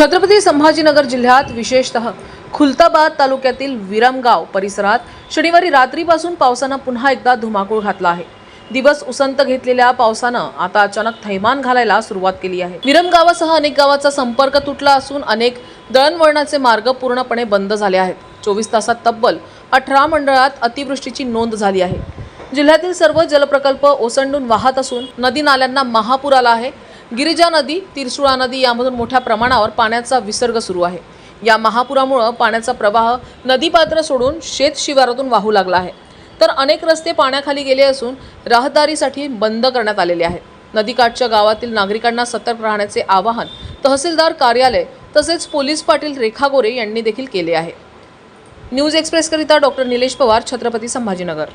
छत्रपती संभाजीनगर जिल्ह्यात विशेषतः खुलताबाद तालुक्यातील विरमगाव परिसरात शनिवारी रात्रीपासून पावसानं पुन्हा एकदा धुमाकूळ घातला आहे. दिवस उसंत घेतलेल्या पावसानं आता अचानक थैमान घालायला सुरुवात केली आहे. विरमगावासह अनेक गावाचा संपर्क तुटला असून अनेक दळणवळणाचे मार्ग पूर्णपणे बंद झाले आहेत. चोवीस तासात तब्बल अठरा मंडळात अतिवृष्टीची नोंद झाली आहे. जिल्ह्यातील सर्व जलप्रकल्प ओसंडून वाहत असून नदी नाल्यांना महापूर आला आहे. गिरिजा नदी तिरसुळा नदी यामधून मोठ्या प्रमाणावर पाण्याचा विसर्ग सुरू आहे. या महापुरामुळं पाण्याचा प्रवाह नदीपात्र सोडून शेत शिवारातून वाहू लागला आहे. तर अनेक रस्ते पाण्याखाली गेले असून रहदारीसाठी बंद करण्यात आलेले आहेत नदीकाठच्या गावातील नागरिकांना सतर्क राहण्याचे आवाहन तहसीलदार कार्यालय तसेच पोलीस पाटील रेखा गोरे यांनी देखील केले आहे. न्यूज एक्सप्रेसकरिता डॉक्टर निलेश पवार छत्रपती संभाजीनगर.